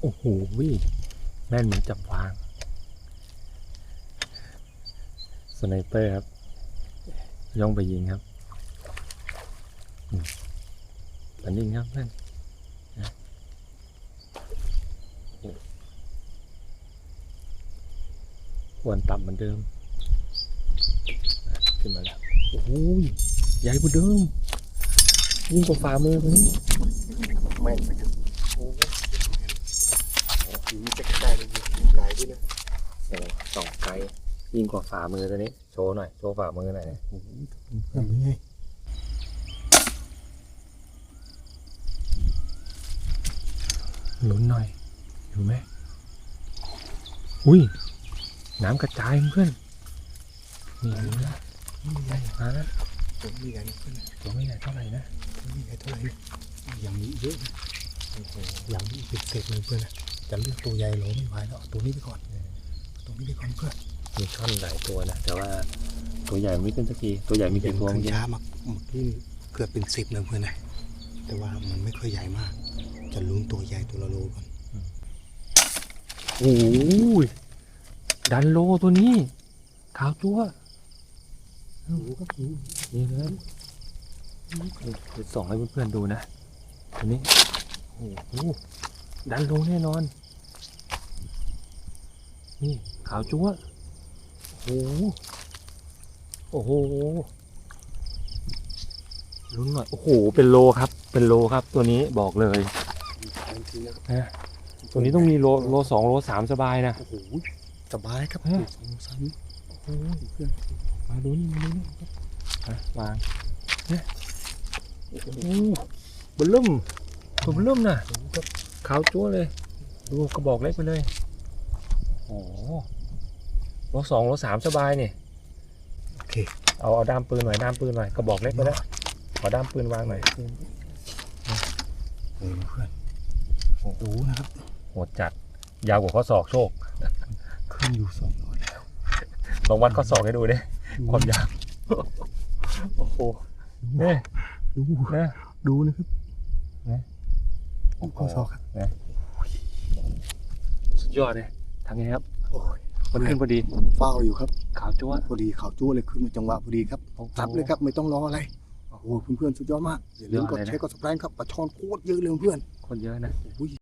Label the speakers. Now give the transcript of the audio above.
Speaker 1: โอ้โหแม่นเหมือนจับวาง สไนเปอร์ครับ ย่องไปยิงครับอืมอันนี้ครับนั่นควรต่ำเหมือนเดิม ขึ้นมาแล้ว โอ้โหใหญ่กว่าเดิม ยิ่งกว่าฝ่ามือตัวนี้
Speaker 2: แม่นไปครับโอ้โห ผีจะกลายเป็นไก่ด้วยนะ
Speaker 1: โอ้สองไกลยิ่งกว่าฝ่ามือตัวนี้โชว์หน่อยโชว์ฝ่ามือหน่อย
Speaker 2: ทำยังไง
Speaker 1: ลุ้นหน่อยอยู่ไหมอุ้ยน้ำกระจายเพื่อนนี่นี่นะ
Speaker 2: นี่ไง
Speaker 1: มาแล้ว
Speaker 2: ผมมีไงนะเพื่อน
Speaker 1: ตัวไม่ใหญ่เท่าไหร่นะ
Speaker 2: มีไงเท่าไหร่นะอย่างนี้เยอะนะโอ้โหอย่างนี้เป็นเศษเลยเพื่อนนะ จะเลือกตัวใหญ่หรอไม่ไหวแล้วเอาตัวนี้ไปก่อนเอาตัวนี้ไปก่อนเพื่อน
Speaker 1: มีช่อนหลายตัวนะแต่ว่าตัวใหญ่ไม่ขึ้นสักทีตัวใหญ่มีกี่ตัว
Speaker 2: ขึ้
Speaker 1: เมื่อนกี้
Speaker 2: ช้ามากเมื่อกี้นี่เกือบเป็นสิบเลยเพื่อนนะแต่ว่ามันไม่ค่อยใหญ่มาก จะลุ้นตัวใหญ่ตัวละโลก่อน
Speaker 1: โอ้ยดันโลตัวนี้ขาวจั๊ว
Speaker 2: รู้ก็รู้
Speaker 1: นี่เลยเดี๋ยวส่องให้เพื่อนๆดูนะตัวนี้โอ้โห ดันโลแน่นอน นี่ขาวจั๊วโอ้โหโอ้โหลุ้นหน่อยโอ้โห เป็นโลครับ เป็นโลครับ ตัวนี้บอกเลย
Speaker 2: ทันทีนะ
Speaker 1: นะตัวนี้ต้องมีโลโลสองโลสามสบายนะ
Speaker 2: โอ้โหสบายครับ
Speaker 1: ฮะ
Speaker 2: สองสาม
Speaker 1: โอ้ยเพื่อนมาดูนี่มาดูนี่อะวางเนี่ยโอ้โหเบลลุ่มตัวเบลลุ่มน่ะ ขาวจั๊วเลย ดูกระบอกเล็กไปเลย โอ้โหโลสองโลสามสบายนี่
Speaker 2: โอเค
Speaker 1: เอาเอาด้ามปืนหน่อยด้ามปืนหน่อยกระบอกเล็กไปแล้วขอด้ามปืนวางหน่อย
Speaker 2: เออเพื่อนโอ้โหนะครับ
Speaker 1: โหดจัดยาวกว่าข้อศอกโชค
Speaker 2: ขึ้นอยู่สองร้อยแล้ว
Speaker 1: ลองวัดข้อศอกให้ดูดิความยาวโอ้โหเนี่ย
Speaker 2: ดู
Speaker 1: นะ
Speaker 2: ดูนะครับ
Speaker 1: นะ
Speaker 2: โอ้โหสองครับ
Speaker 1: สุดยอดเลยทำไงครับ
Speaker 2: โอ้ย
Speaker 1: มันขึ้นพอดี
Speaker 2: เฝ้าอยู่ครับ
Speaker 1: ขาวจั๊ว
Speaker 2: พอดีข่าวจ้วเลยขึ้นมาจังหวะพอดีครับซับเลยครับไม่ต้องรออะไรโอ้โหเพื่อนๆสุดยอดมากอย่าลืมกด
Speaker 1: สุดยอดเลยนะ
Speaker 2: แชร์กดสไครต์ครับปลาช่อนโคตรเยอะเลยเพื่อน
Speaker 1: คนเยอะนะ
Speaker 2: โอ้ย